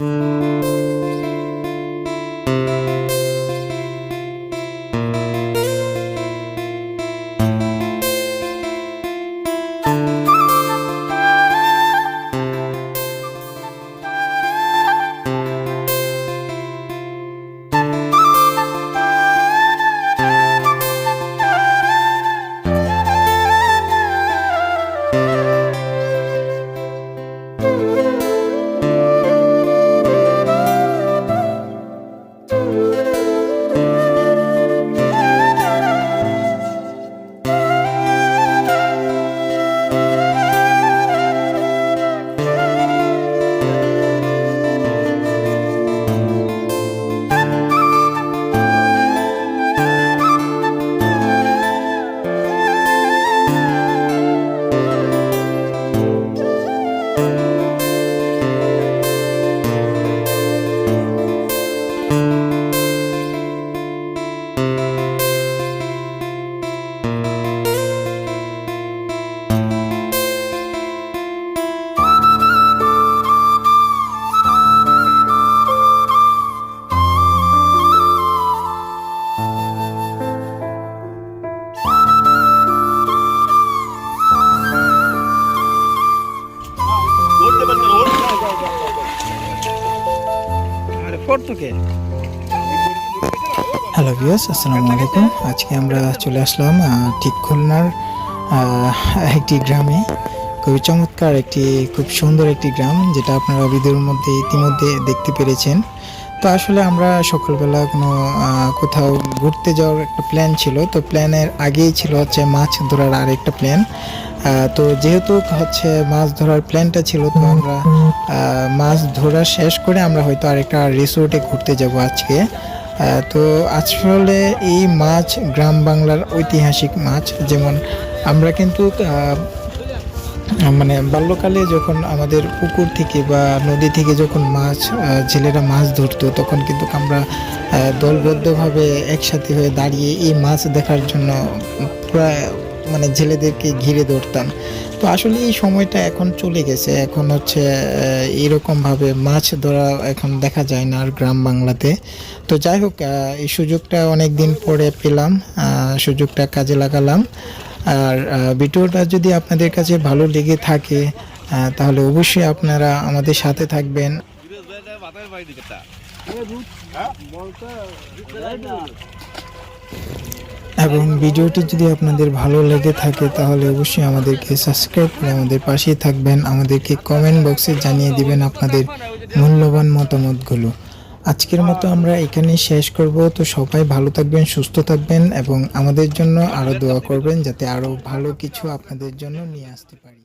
Mm-hmm. Hello ভিয়াস আসসালামু আলাইকুম। আজকে আমরা চলে আসলাম ঠিক খুলনার একটি গ্রামে। খুবই চমৎকার একটি, খুব সুন্দর একটি গ্রাম, যেটা আপনারা ভিডিওর মধ্যে ইতিমধ্যে দেখতে পেরেছেন। তো আসলে আমরা সকালবেলা কোনো কোথাও ঘুরতে যাওয়ার একটা প্ল্যান ছিল। তো প্ল্যানের আগেই ছিল হচ্ছে মাছ ধরার আর একটা প্ল্যান তো যেহেতু হচ্ছে মাছ ধরার প্ল্যানটা ছিল তো আমরা মাছ ধরা শেষ করে আমরা হয়তো আরেকটা রিসোর্টে ঘুরতে যাব আজকে। তো আসলে এই মাছ গ্রাম বাংলার ঐতিহাসিক মাছ যেমন আমরা কিন্তু মানে বাল্যকালে যখন আমাদের পুকুর থেকে বা নদী থেকে যখন মাছ ছেলেরা মাছ ধরতো, তখন কিন্তু আমরা দলবদ্ধভাবে একসাথে হয়ে দাঁড়িয়ে এই মাছ দেখার জন্য প্রায় মানে ছেলেদেরকে ঘিরে ধরতাম। তো আসলে এই সময়টা এখন চলে গেছে। এখন হচ্ছে এরকমভাবে মাছ ধরা এখন দেখা যায় না আর গ্রাম বাংলাতে। তো যাই হোক এই সুযোগটা অনেক দিন পরে পেলাম। সুযোগটা কাজে লাগালাম। আর ভিডিওটা যদি আপনাদের কাছে ভালো লেগে থাকে তাহলে অবশ্যই আপনারা আমাদের সাথে থাকবেন। এবং ভিডিওটি যদি আপনাদের ভালো লেগে থাকে, তাহলে অবশ্যই আমাদেরকে সাবস্ক্রাইব করে আমাদের পাশেই থাকবেন। আমাদেরকে কমেন্ট বক্সে জানিয়ে দিবেন আপনাদের মূল্যবান মতামতগুলো। আজকের মতো আমরা এখানে শেষ করব। তো সবাই ভালো থাকবেন, সুস্থ থাকবেন এবং আমাদের জন্য আরও দোয়া করবেন যাতে আরও ভালো কিছু আপনাদের জন্য নিয়ে আসতে পারি।